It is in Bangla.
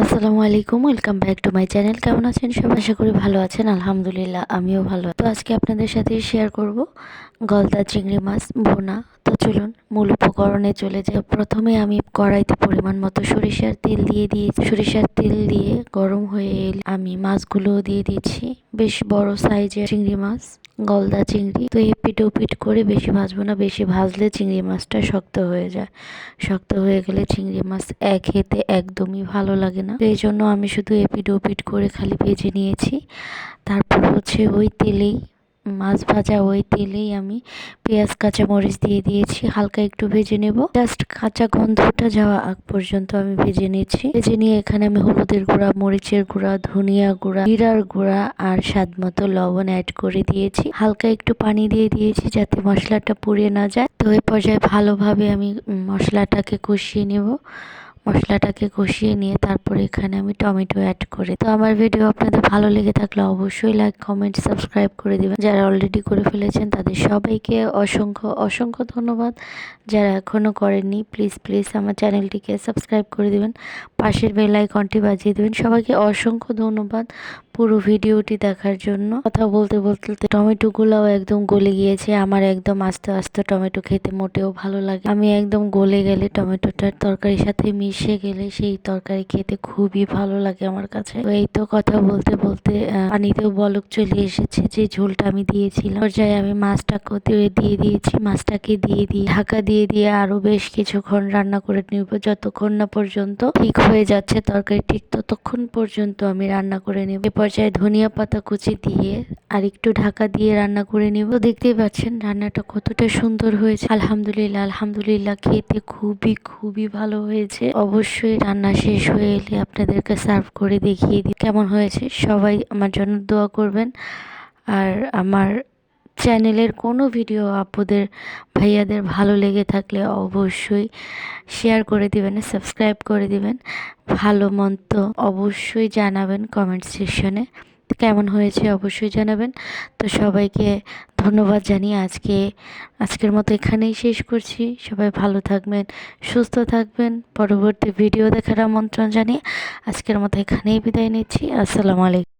আসসালামু আলাইকুম, welcome back to my channel. কেমন আছেন সব আশা করি ভালো আছেন, আলহামদুলিল্লাহ, আমিও ভালো তো আজকে আপনাদের সাথে শেয়ার করব গলদা চিংড়ি মাছ বোনা তো চলুন, মূল উপকরণে চলে যাই। প্রথমে আমি কড়াইতে পরিমাণ মতো সরিষার তেল দিয়ে দিয়ে, সরিষার তেল দিয়ে গরম হয়ে আমি মাছগুলো দিয়ে দিচ্ছি। বেশ বড় সাইজের চিংড়ি মাছ। গলদা চিংড়ি। তো এপিট ওপিট করে বেশি ভাজবো না, বেশি ভাজলে চিংড়ি মাছটা শক্ত হয়ে যায়। শক্ত হয়ে গেলে চিংড়ি মাছ এক হেতে একদমই ভালো লাগে না। তো এই জন্য আমি শুধু এপিট ওপিট করে খালি ভেজে নিয়েছি। তারপর হচ্ছে ওই তেলেই মাছ ভাজা ওই তেলেই আমি পেঁয়াজ, কাঁচা মরিচ দিয়ে দিয়েছি। হালকা একটু ভেজে নেব। জাস্ট কাঁচা গন্ধটা যাওয়া আগ পর্যন্ত আমি ভেজে নিয়েছি ভেজে নিয়ে এখানে আমি হলুদের গুঁড়া, মরিচের গুঁড়া, ধনিয়া গুঁড়া, জিরার গুঁড়া আর স্বাদ মতো লবণ অ্যাড করে দিয়েছি। হালকা একটু পানি দিয়ে দিয়েছি যাতে মশলাটা পুড়ে না যায়। তো এই পর্যায়ে ভালোভাবে আমি মশলাটাকে কষিয়ে নেব। মশলাটাকে কষিয়ে নিয়ে তারপর এখানে আমি টমেটো অ্যাড করি তো আমার ভিডিও আপনাদের ভালো লেগে থাকলে অবশ্যই লাইক কমেন্ট সাবস্ক্রাইব করে দেবেন। যারা অলরেডি করে ফেলেছেন তাদের সবাইকে অসংখ্য অসংখ্য ধন্যবাদ। যারা এখনও করেননি প্লিজ প্লিজ আমার চ্যানেলটিকে সাবস্ক্রাইব করে দেবেন। পাশের বেল আইকনটি বাজিয়ে দেবেন। সবাইকে অসংখ্য ধন্যবাদ। পুরো ভিডিওটি দেখার জন্য। কথা বলতে বলতে টমেটোগুলোও একদম গলে গিয়েছে। আমার একদম আস্তে আস্তে টমেটো খেতে মোটেও ভালো লাগে। আমি একদম গলে গেলে টমেটোটার তরকারির সাথে মিশে গেলে সেই তরকারি খেতে খুবই ভালো লাগে আমার কাছে। তো এই তো কথা বলতে বলতে পানিতেও বলক চলে এসেছে যে ঝোলটা আমি দিয়েছিলাম। পর্যায়ে আমি মাছটা দিয়ে দিয়ে দিয়েছি। মাছটাকে দিয়ে দিয়ে, ঢাকা দিয়ে দিয়ে আরও বেশ কিছুক্ষণ রান্না করে নিব। যতক্ষণ না পর্যন্ত ঠিক হয়ে যাচ্ছে তরকারি, ঠিক ততক্ষণ পর্যন্ত আমি রান্না করে নেব। পর্যায়ে ধনিয়া পাতা কুচি দিয়ে আর একটু ঢাকা দিয়ে রান্না করে নেব। দেখতেই পাচ্ছেন, রান্নাটা কতটা সুন্দর হয়েছে। আলহামদুলিল্লাহ আলহামদুলিল্লাহ, খেতে খুবই খুবই ভালো হয়েছে। অবশ্যই রান্না শেষ হয়ে এলে আপনাদেরকে সার্ভ করে দেখিয়ে দিই। কেমন হয়েছে? সবাই আমার জন্য দোয়া করবেন। আর আমার চ্যানেলের কোনো ভিডিও আপুদের, ভাইয়াদের ভালো লেগে থাকলে অবশ্যই শেয়ার করে দিবেন, সাবস্ক্রাইব করে দিবেন। ভালো মন্ত অবশ্যই জানাবেন কমেন্ট সেকশনে। কেমন হয়েছে অবশ্যই জানাবেন। তো সবাইকে ধন্যবাদ জানিয়ে আজকে, আজকের মতো এখানেই শেষ করছি। সবাই ভালো থাকবেন, সুস্থ থাকবেন। পরবর্তী ভিডিও দেখার আমন্ত্রণ জানিয়ে আজকের মতো এখানেই বিদায় নিচ্ছি। আসসালামু আলাইকুম।